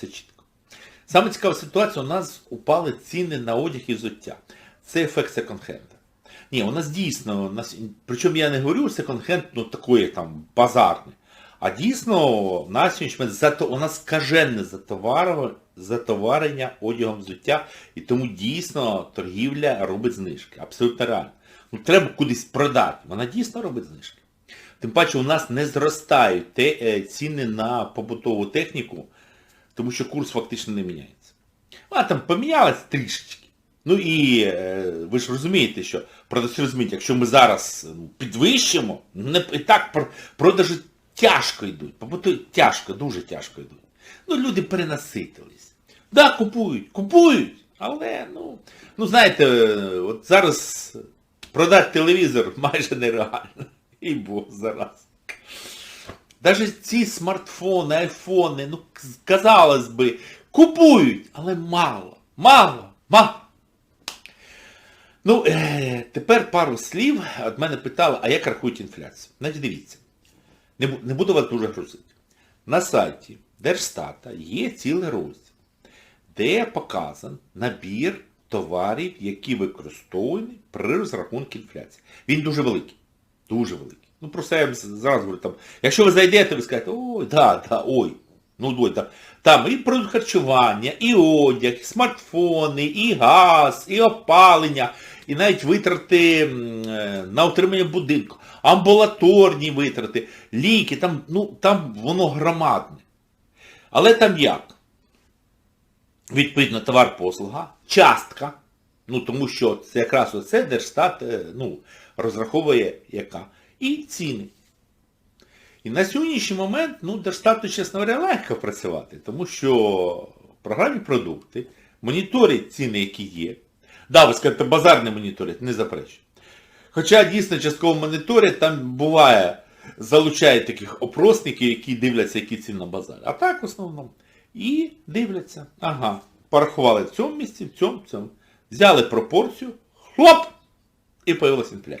Все чітко. Саме цікава ситуація, у нас упали ціни на одяг і взуття. Це ефект секонд-хенда. Ні, у нас дійсно, у нас, причому я не говорю секонд-хенд, ну такої там базарне. А дійсно, на момент у нас затоварення, затоварення одягом взуття, і тому дійсно торгівля робить знижки. Абсолютно реально. Ну треба кудись продати. Вона дійсно робить знижки. Тим паче у нас не зростають те, е, ціни на побутову техніку, тому що курс фактично не міняється. Вона там помінялась трішечки. Ну і е, ви ж розумієте, що продавці розуміють, якщо ми зараз ну, підвищимо, не, і так пр- продажі тяжко йдуть. Тяжко, дуже тяжко йдуть. Ну, люди перенаситились. Да, купують, купують, але, ну, ну знаєте, от зараз продати телевізор майже нереально. І Бог зараз. Даже ці смартфони, айфони, ну, казалось би, купують, але мало, мало, мало. Ну, е, тепер пару слів. От мене питали, а як рахують інфляцію? Значить, дивіться, не, не буду вас дуже грузити. На сайті Держстата є цілий розділ, де показан набір товарів, які використовувані при розрахунку інфляції. Він дуже великий. Дуже великий. Ну, просто я зразу говорю, там, якщо ви зайдете, ви скажете, ой, да, да, ой. Ну, ой, там, там і продукт харчування, і одяг, і смартфони, і газ, і опалення, і навіть витрати е, на утримання будинку, амбулаторні витрати, ліки, там, ну, там воно громадне. Але там як? Відповідно, товар-послуга, частка, ну тому що це якраз оце Держстат е, ну, розраховує яка. І ціни. І на сьогоднішній момент, ну, Держстату, чесно говоря, легко працювати, тому що в програмі продукти моніторять ціни, які є. Да, ви скажете, базар не моніторять, не заперечую. Хоча дійсно частково моніторять, там буває, залучають таких опросників, які дивляться, які ціни на базарі. А так в основному. І дивляться. Ага, порахували в цьому місці, в цьому, в цьому. Взяли пропорцію, хлоп! І появилася інфляція.